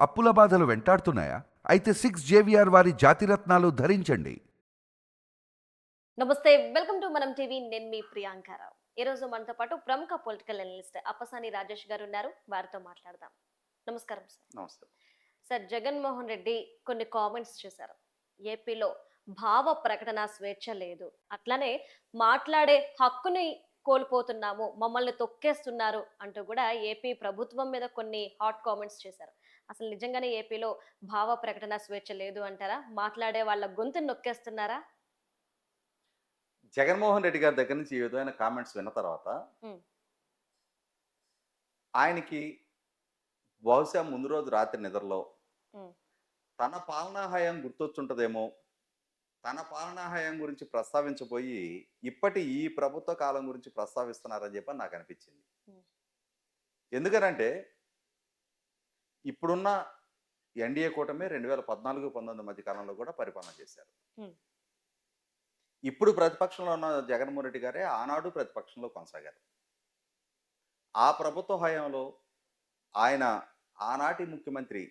అప్పుల బాధలు వెంటాడుతున్నాయా? అయితే సిక్స్ జేవిఆర్ వారి జాతిరత్నాలు ధరించండి. నమస్తే వెల్కమ్ టు మనం టీవీ. నేను మీ ప్రియాంకారావు ఈ రోజు మనతో పాటు ప్రముఖ పొలిటికల్ అనలిస్ట్ అప్పసాని రాజేష్ గారు ఉన్నారు. వారితో మాట్లాడదాం. నమస్కారం సార్. నమస్తే. సార్ జగన్మోహన్ రెడ్డి కొన్ని కామెంట్స్ చేశారు. ఏపీలో భావ ప్రకటన స్వేచ్ఛ లేదు. అట్లానే మాట్లాడే హక్కుని కోల్పోతున్నాము మమ్మల్ని తొక్కేస్తున్నారు అంటూ కూడా ఏపీ ప్రభుత్వం మీద కొన్ని హాట్ కామెంట్స్ చేశారు. అసలు నిజంగానే ఏపీలో భావ ప్రకటన స్వేచ్ఛ లేదు అంటారా మాట్లాడే వాళ్ళ గొంతుని నొక్కేస్తున్నారా జగన్మోహన్ రెడ్డి గారి దగ్గర నుంచి ఈ విధమైన కామెంట్స్ విన్న తర్వాత. ఆయనకి బహుశా ముందు రోజు రాత్రి నిద్రలో. తన పాలనా హయాం గుర్తొచ్చుంటదేమో తన పాలనా హయాం గురించి ప్రస్తావించబోయి ఇప్పటి ఈ ప్రభుత్వ కాలం గురించి ప్రస్తావిస్తున్నారని చెప్పి నాకు అనిపించింది. ఎందుకనంటే ఇప్పుడున్న ఎన్డీఏ కూటమి రెండు వేల పద్నాలుగు పంతొమ్మిది మధ్య కాలంలో కూడా పరిపాలన చేశారు. ఇప్పుడు ప్రతిపక్షంలో ఉన్న జగన్మోహన్ రెడ్డి గారే ఆనాడు ప్రతిపక్షంలో కొనసాగారు ఆ ప్రభుత్వ హయాంలో ఆయన ఆనాటి ముఖ్యమంత్రి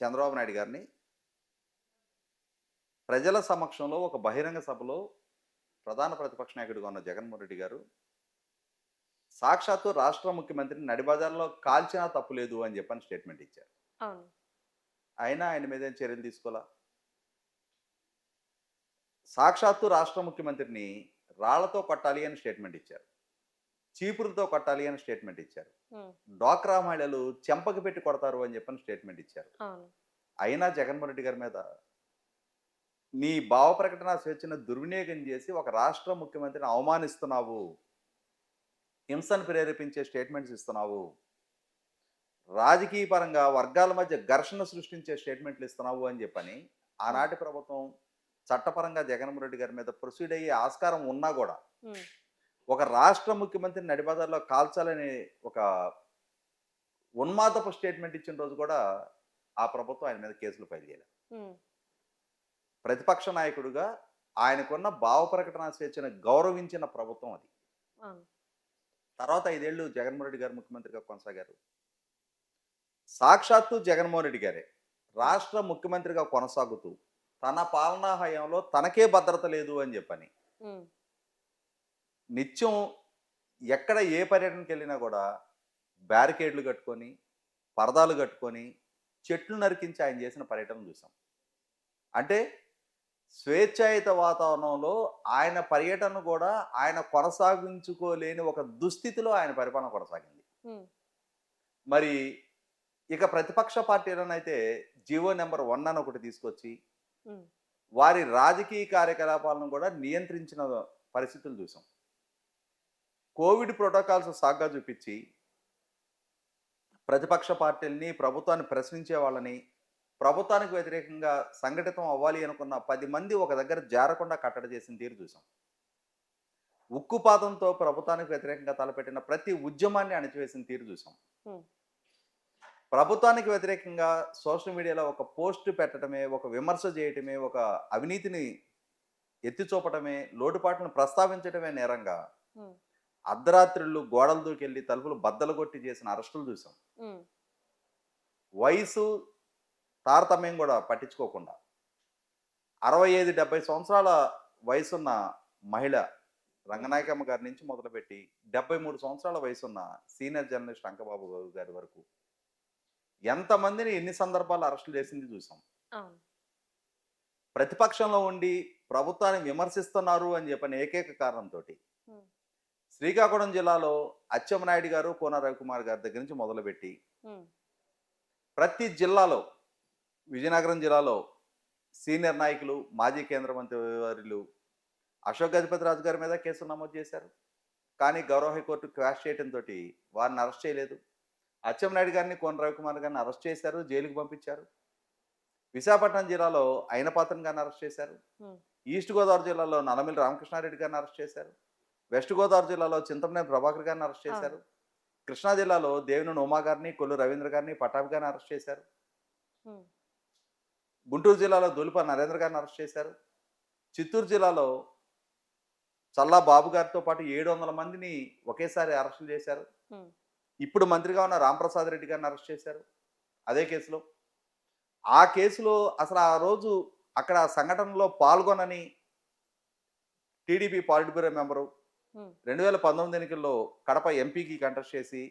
చంద్రబాబు నాయుడు గారిని ప్రజల సమక్షంలో ఒక బహిరంగ సభలో ప్రధాన ప్రతిపక్ష నాయకుడిగా ఉన్న జగన్మోహన్ రెడ్డి గారు సాక్షాత్తు రాష్ట్ర ముఖ్యమంత్రిని నడిబజార్లో కాల్చినా తప్పు లేదు అని చెప్పని స్టేట్మెంట్ ఇచ్చారు. అయినా ఆయన మీద చర్యలు తీసుకోవాలా? సాక్షాత్తు రాష్ట్ర ముఖ్యమంత్రిని రాళ్ళతో కొట్టాలి అని స్టేట్మెంట్ ఇచ్చారు. చీపురుతో కొట్టాలి అని స్టేట్మెంట్ ఇచ్చారు. డ్వాక్రా మహిళలు చెంపకి పెట్టి కొడతారు అని చెప్పని స్టేట్మెంట్ ఇచ్చారు. అయినా జగన్మోహన్ రెడ్డి గారి మీద నీ భావ ప్రకటన స్వేచ్ఛను దుర్వినియోగం చేసి ఒక రాష్ట్ర ముఖ్యమంత్రిని అవమానిస్తున్నావు. హింసను ప్రేరేపించే స్టేట్మెంట్స్ ఇస్తున్నావు. రాజకీయ పరంగా వర్గాల మధ్య ఘర్షణ సృష్టించే స్టేట్మెంట్లు ఇస్తున్నావు అని చెప్పని ఆనాటి ప్రభుత్వం చట్టపరంగా జగన్మోహన్ రెడ్డి గారి మీద ప్రొసీడ్ అయ్యే ఆస్కారం ఉన్నా కూడా ఒక రాష్ట్ర ముఖ్యమంత్రిని నడిబజార్లో కాల్చాలని ఒక ఉన్మాదపు స్టేట్మెంట్ ఇచ్చిన రోజు కూడా ఆ ప్రభుత్వం ఆయన మీద కేసులు ఫైల్ చేయలేదు. ప్రతిపక్ష నాయకుడిగా ఆయనకున్న భావ ప్రకటన స్వేచ్ఛను గౌరవించిన ప్రభుత్వం అది. తర్వాత ఐదేళ్ళు జగన్మోహన్ రెడ్డి గారు ముఖ్యమంత్రిగా కొనసాగారు. సాక్షాత్తు జగన్మోహన్ రెడ్డి గారే. రాష్ట్ర ముఖ్యమంత్రిగా కొనసాగుతూ తన పాలనా హయాంలో తనకే భద్రత లేదు అని చెప్పని. నిత్యం ఎక్కడ ఏ పర్యటనకి వెళ్ళినా కూడా బ్యారికేడ్లు కట్టుకొని పరదాలు కట్టుకొని చెట్లు నరికించి ఆయన చేసిన పర్యటన చూసాం. అంటే స్వేచ్ఛాయుత వాతావరణంలో ఆయన పర్యటన కూడా ఆయన కొనసాగించుకోలేని ఒక దుస్థితిలో ఆయన పరిపాలన కొనసాగింది. మరి ఇక ప్రతిపక్ష పార్టీలనైతే జీవో నెంబర్ వన్ అని ఒకటి తీసుకొచ్చి వారి రాజకీయ కార్యకలాపాలను కూడా నియంత్రించిన పరిస్థితులు చూసాం. కోవిడ్ ప్రోటోకాల్స్ సాగ్గా చూపించి ప్రతిపక్ష పార్టీలని ప్రభుత్వాన్ని ప్రశ్నించే వాళ్ళని ప్రభుత్వానికి వ్యతిరేకంగా సంఘటితం అవ్వాలి అనుకున్న పది మంది ఒక దగ్గర జారకుండా కట్టడి చేసిన తీరు చూసాం. ఉక్కుపాతంతో ప్రభుత్వానికి వ్యతిరేకంగా తలపెట్టిన ప్రతి ఉద్యమాన్ని అణిచివేసిన తీరు చూసాం. ప్రభుత్వానికి వ్యతిరేకంగా సోషల్ మీడియాలో ఒక పోస్ట్ పెట్టడమే ఒక విమర్శ చేయటమే ఒక అవినీతిని ఎత్తి చూపటమే లోటుపాట్లను ప్రస్తావించడమే నేరంగా అర్ధరాత్రులు గోడలు దూకెళ్ళి తలుపులు బద్దలు కొట్టి చేసిన అరెస్టులు చూసాం. వయసు తారతమ్యం కూడా పట్టించుకోకుండా. అరవై ఐదు డెబ్బై సంవత్సరాల వయసున్న మహిళ రంగనాయకమ్మ గారి నుంచి మొదలుపెట్టి డెబ్బై మూడు సంవత్సరాల వయసున్న సీనియర్ జర్నలిస్ట్ అంకబాబు గారి వరకు ఎంతమందిని ఎన్ని సందర్భాలు అరెస్టులు చేసింది చూసాం. ప్రతిపక్షంలో ఉండి ప్రభుత్వాన్ని విమర్శిస్తున్నారు అని చెప్పిన ఏకైక కారణంతో. శ్రీకాకుళం జిల్లాలో అచ్చెన్నాయుడు గారు కోన రవికుమార్ గారి దగ్గర నుంచి మొదలుపెట్టి ప్రతి జిల్లాలో విజయనగరం జిల్లాలో సీనియర్ నాయకులు మాజీ కేంద్ర మంత్రి అశోక్ గజపతి రాజు గారి మీద కేసులు నమోదు చేశారు. కానీ గౌరవ హైకోర్టు క్వాష్ చేయడంతో వారిని అరెస్ట్ చేయలేదు. అచ్చెన్నాయుడు గారిని కోన రవికుమార్ గారిని అరెస్ట్ చేశారు జైలుకు పంపించారు. విశాఖపట్నం జిల్లాలో అయినపాత్రన్ గారిని అరెస్ట్ చేశారు. ఈస్ట్ గోదావరి జిల్లాలో నల్లమిల్లి రామకృష్ణారెడ్డి గారిని అరెస్ట్ చేశారు. వెస్ట్ గోదావరి జిల్లాలో చింతమనేని ప్రభాకర్ గారిని అరెస్ట్ చేశారు. కృష్ణా జిల్లాలో దేవినేని ఉమా గారిని కొల్లు రవీంద్ర గారిని పటాభి గారిని అరెస్ట్ చేశారు. గుంటూరు జిల్లాలో దులిప నరేంద్ర గారిని అరెస్ట్ చేశారు. చిత్తూరు జిల్లాలో చల్లా బాబు గారితో పాటు ఏడు వందల మందిని ఒకేసారి అరెస్టులు చేశారు. ఇప్పుడు మంత్రిగా ఉన్న రాంప్రసాద్ రెడ్డి గారిని అరెస్ట్ చేశారు. అదే కేసులో. ఆ కేసులో అసలు ఆ రోజు అక్కడ ఆ సంఘటనలో పాల్గొనని టీడీపీ పాలిట్ బ్యూరో మెంబరు. రెండు వేల పంతొమ్మిది ఎన్నికల్లో కడప ఎంపీకి కంటెస్ట్ చేసి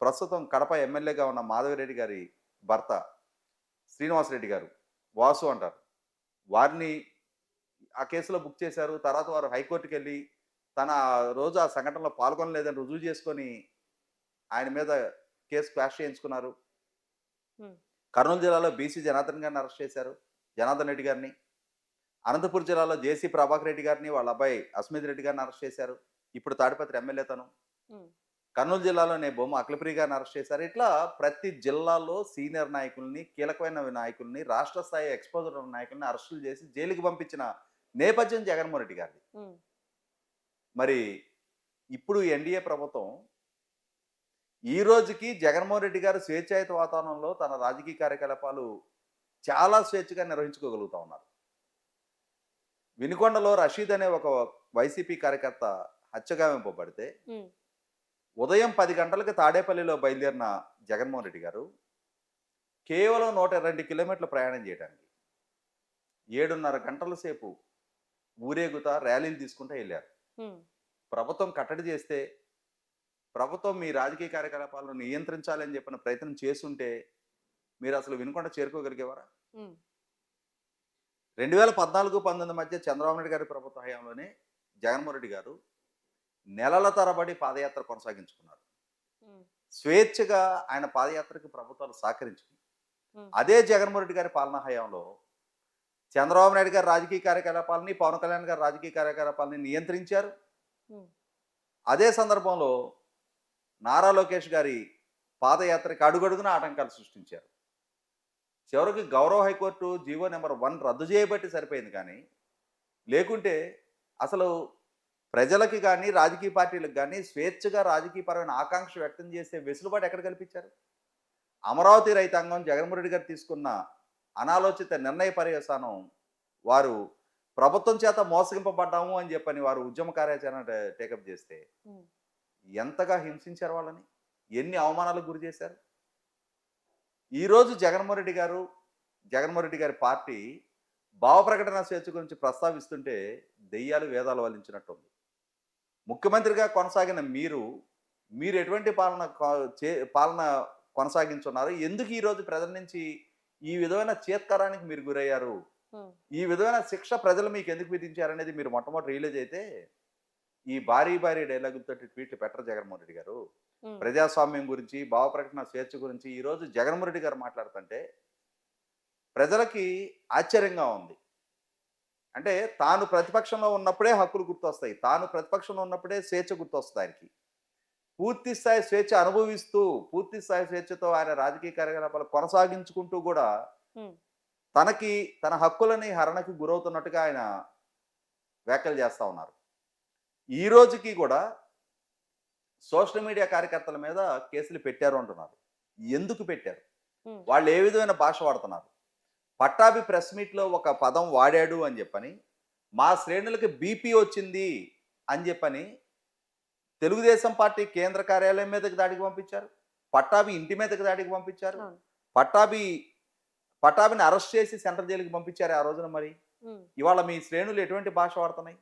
ప్రస్తుతం కడప ఎమ్మెల్యేగా ఉన్న మాధవిరెడ్డి గారి భర్త శ్రీనివాసరెడ్డి గారు. వాసు అంటారు. వారిని ఆ కేసులో బుక్ చేశారు. తర్వాత వారు హైకోర్టుకి వెళ్ళి తన రోజు ఆ సంఘటనలో పాల్గొనలేదని రుజువు చేసుకొని ఆయన మీద కేసు క్వాష్ చేయించుకున్నారు. కర్నూలు జిల్లాలో బీసీ జనార్దన్ గారిని అరెస్ట్ చేశారు. జనార్దన్ రెడ్డి గారిని. అనంతపురం జిల్లాలో జేసీ ప్రభాకర్ రెడ్డి గారిని వాళ్ళ అబ్బాయి అస్మిత్ రెడ్డి గారిని అరెస్ట్ చేశారు. ఇప్పుడు తాడిపత్రి ఎమ్మెల్యే తను. కర్నూలు జిల్లాలోనే బొమ్మ అఖిలప్రియ గారిని అరెస్ట్ చేశారు. ఇట్లా ప్రతి జిల్లాలో సీనియర్ నాయకుల్ని కీలకమైన నాయకుల్ని రాష్ట్ర స్థాయి ఎక్స్పోజర్ ఉన్న నాయకుల్ని అరెస్టులు చేసి జైలుకి పంపించిన నేపథ్యం జగన్మోహన్ రెడ్డి గారిది మరి ఇప్పుడు ఎన్డీఏ ప్రభుత్వం ఈ రోజుకి జగన్మోహన్ రెడ్డి గారు స్వేచ్ఛాయుత వాతావరణంలో తన రాజకీయ కార్యకలాపాలు చాలా స్వేచ్ఛగా నిర్వహించుకోగలుగుతా ఉన్నారు. వినుకొండలో రషీద్ అనే ఒక వైసీపీ కార్యకర్త హత్యగావింపబడితే ఉమ్, ఉదయం పది గంటలకు తాడేపల్లిలో బయలుదేరిన జగన్మోహన్ రెడ్డి గారు కేవలం నూట రెండు కిలోమీటర్ల ప్రయాణం చేయడానికి ఏడున్నర గంటల సేపు ఊరేగుతా ర్యాలీలు తీసుకుంటూ వెళ్ళారు. ప్రభుత్వం కట్టడి చేస్తే ప్రభుత్వం మీ రాజకీయ కార్యకలాపాలను నియంత్రించాలని చెప్పిన ప్రయత్నం చేస్తుంటే మీరు అసలు వినుకొండ చేరుకోగలిగేవారా? రెండు వేల పద్నాలుగు పంతొమ్మిది మధ్య చంద్రబాబు నాయుడు గారి ప్రభుత్వ హయాంలోనే జగన్మోహన్ రెడ్డి గారు నెలల తరబడి పాదయాత్ర కొనసాగించుకున్నారు. స్వేచ్ఛగా ఆయన పాదయాత్రకు ప్రభుత్వాలు సహకరించింది అదే జగన్మోహన్ రెడ్డి గారి పాలనా హయాంలో చంద్రబాబు నాయుడు గారి రాజకీయ కార్యకలాపాలని పవన్ కళ్యాణ్ గారి రాజకీయ కార్యకలాపాలని నియంత్రించారు. అదే సందర్భంలో నారా లోకేష్ గారి పాదయాత్రకి అడుగడుగున ఆటంకాలు సృష్టించారు. చివరికి గౌరవ హైకోర్టు జీవో నెంబర్ వన్ రద్దు చేయబట్టి సరిపోయింది కానీ లేకుంటే అసలు ప్రజలకి కానీ రాజకీయ పార్టీలకు కానీ స్వేచ్ఛగా రాజకీయపరమైన ఆకాంక్ష వ్యక్తం చేసే వెసులుబాటు ఎక్కడ కల్పించారు? అమరావతి రైతాంగం జగన్మోహన్ రెడ్డి గారు తీసుకున్న అనాలోచిత నిర్ణయ పర్యవసానం వారు ప్రభుత్వం చేత మోసగింపబడ్డాము అని చెప్పని వారు ఉద్యమ కార్యాచరణ టేకప్ చేస్తే ఎంతగా హింసించారు వాళ్ళని? ఎన్ని అవమానాలకు గురి చేశారు? ఈరోజు జగన్మోహన్ రెడ్డి గారు జగన్మోహన్ రెడ్డి గారి పార్టీ భావ ప్రకటన స్వేచ్ఛ గురించి ప్రస్తావిస్తుంటే దెయ్యాలు వేదాలు వల్లించినట్టుంది. ముఖ్యమంత్రిగా కొనసాగిన మీరు మీరు ఎటువంటి పాలన పాలన కొనసాగించున్నారు? ఎందుకు ఈరోజు ప్రజల నుంచి ఈ విధమైన చేత్కారానికి మీరు గురయ్యారు? ఈ విధమైన శిక్ష ప్రజలు మీకు ఎందుకు విధించారనేది మీరు మొట్టమొదటి రియలైజ్ అయితే ఈ భారీ భారీ డైలాగులతో ట్వీట్లు పెట్టరు జగన్మోహన్ రెడ్డి గారు. ప్రజాస్వామ్యం గురించి భావ ప్రకటన స్వేచ్ఛ గురించి ఈరోజు జగన్మోహన్ రెడ్డి గారు మాట్లాడుతుంటే ప్రజలకి ఆశ్చర్యంగా ఉంది. అంటే తాను ప్రతిపక్షంలో ఉన్నప్పుడే హక్కులు గుర్తొస్తాయి. తాను ప్రతిపక్షంలో ఉన్నప్పుడే స్వేచ్ఛ గుర్తొస్తుంది ఆయనకి. పూర్తి స్థాయి స్వేచ్ఛ అనుభవిస్తూ పూర్తి స్థాయి స్వేచ్ఛతో ఆయన రాజకీయ కార్యకలాపాలు కొనసాగించుకుంటూ కూడా తనకి తన హక్కులని హరణకి గురవుతున్నట్టుగా ఆయన వ్యాఖ్యలు చేస్తూ ఉన్నారు. ఈ రోజుకి కూడా సోషల్ మీడియా కార్యకర్తల మీద కేసులు పెట్టారు అంటున్నారు. ఎందుకు పెట్టారు? వాళ్ళు ఏ విధమైన భాష వాడుతున్నారు? పట్టాభి ప్రెస్ మీట్లో ఒక పదం వాడాడు అని చెప్పని మా శ్రేణులకి బీపీ వచ్చింది అని చెప్పని తెలుగుదేశం పార్టీ కేంద్ర కార్యాలయం మీదకి దాడికి పంపించారు. పట్టాభి ఇంటి మీదకి దాడికి పంపించారు. పట్టాభి పట్టాభిని అరెస్ట్ చేసి సెంట్రల్ జైలుకి పంపించారు ఆ రోజున మరి? ఇవాళ మీ శ్రేణులు ఎటువంటి భాష వాడుతున్నాయి?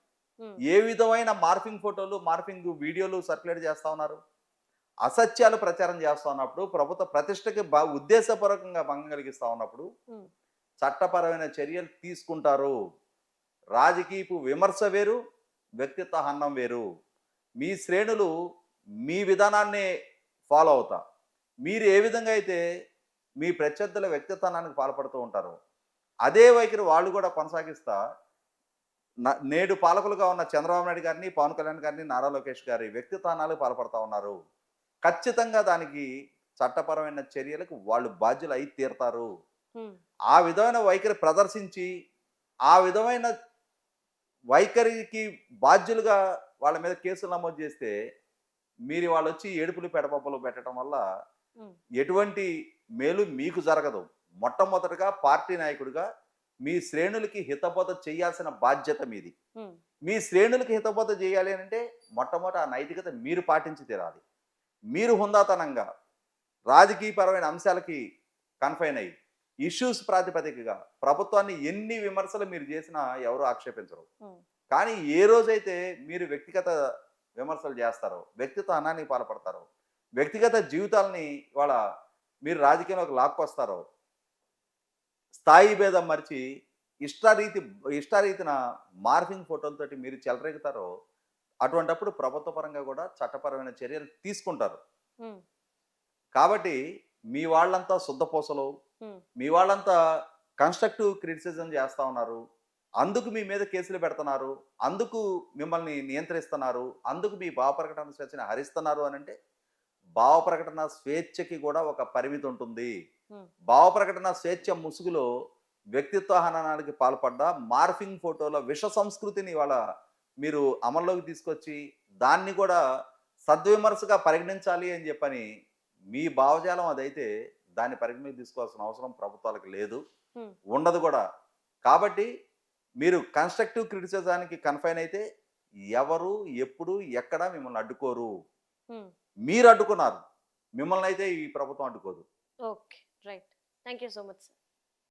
ఏ విధమైన మార్ఫింగ్ ఫోటోలు మార్ఫింగ్ వీడియోలు సర్క్యులేట్ చేస్తా ఉన్నారు? అసత్యాలు ప్రచారం చేస్తా ఉన్నప్పుడు ప్రభుత్వ ప్రతిష్టకి ఉద్దేశపూర్వకంగా భంగం కలిగిస్తా ఉన్నప్పుడు చట్టపరమైన చర్యలు తీసుకుంటారు. రాజకీయపు విమర్శ వేరు వ్యక్తిత్వ హన్నం వేరు. మీ శ్రేణులు మీ విధానాన్నే ఫాలో అవుతా. మీరు ఏ విధంగా అయితే మీ ప్రత్యర్థుల వ్యక్తిత్వానికి పాల్పడుతూ ఉంటారు అదే వైఖరి వాళ్ళు కూడా కొనసాగిస్తా. న- నేడు పాలకులుగా ఉన్న చంద్రబాబు నాయుడు గారిని పవన్ కళ్యాణ్ గారిని నారా లోకేష్ గారి వ్యక్తిత్వానాలకు పాల్పడుతూ ఉన్నారు. ఖచ్చితంగా దానికి చట్టపరమైన చర్యలకు వాళ్ళు బాధ్యులు అయి తీరుతారు. ఆ విధమైన వైఖరి ప్రదర్శించి ఆ విధమైన వైఖరికి బాధ్యులుగా వాళ్ళ మీద కేసులు నమోదు చేస్తే మీరు వాళ్ళు వచ్చి ఏడుపులు పెడపప్పులు పెట్టడం వల్ల ఎటువంటి మేలు మీకు జరగదు. మొట్టమొదటిగా పార్టీ నాయకుడిగా మీ శ్రేణులకి హితబోధ చేయాల్సిన బాధ్యత మీది. మీ శ్రేణులకి హితబోధ చేయాలి అని అంటే మొట్టమొదటి ఆ నైతికత మీరు పాటించి తీరాలి. మీరు హుందాతనంగా రాజకీయపరమైన అంశాలకి కన్ఫైన్ అయ్యి ఇష్యూస్ ప్రాతిపదికగా ప్రభుత్వాన్ని ఎన్ని విమర్శలు మీరు చేసినా ఎవరు ఆక్షేపించరు. కానీ ఏ రోజైతే మీరు వ్యక్తిగత విమర్శలు చేస్తారో వ్యక్తిత్వ అన్నానికి పాల్పడతారో వ్యక్తిగత జీవితాలని ఇవాళ మీరు రాజకీయంలోకి లాక్కొస్తారో స్థాయి భేదం మరిచి ఇష్టారీతి ఇష్టారీతిన మార్ఫింగ్ ఫోటోలతోటి మీరు చెలరేగుతారో అటువంటప్పుడు ప్రభుత్వ పరంగా కూడా చట్టపరమైన చర్యలు తీసుకుంటారు. కాబట్టి మీ వాళ్ళంతా శుద్ధపూసలు మీ వాళ్ళంతా కన్స్ట్రక్టివ్ క్రిటిసిజం చేస్తా ఉన్నారు. అందుకు మీ మీద కేసులు పెడుతున్నారు. అందుకు మిమ్మల్ని నియంత్రిస్తున్నారు. అందుకు మీ భావ ప్రకటన స్వేచ్ఛని హరిస్తున్నారు అని అంటే భావ ప్రకటన స్వేచ్ఛకి కూడా ఒక పరిమితి ఉంటుంది. భావ ప్రకటన స్వేచ్ఛ ముసుగులో వ్యక్తిత్వ హననానికి పాల్పడ్డ మార్ఫింగ్ ఫోటోల విష సంస్కృతిని ఇవాళ మీరు అమల్లోకి తీసుకొచ్చి దాన్ని కూడా సద్విమర్శగా పరిగణించాలి అని చెప్పని మీ భావజాలం అదైతే దాన్ని పరిగణలోకి తీసుకోవాల్సిన అవసరం ప్రభుత్వాలకు లేదు. ఉండదు కూడా. కాబట్టి మీరు కన్స్ట్రక్టివ్ క్రిటిసిజానికి కన్ఫైన్ అయితే ఎవరు ఎప్పుడు ఎక్కడ మిమ్మల్ని అడ్డుకోరు. మీరు అడ్డుకున్నారు. మిమ్మల్ని అయితే ఈ ప్రభుత్వం అడ్డుకోదు. Okay. Right. Thank so much sir.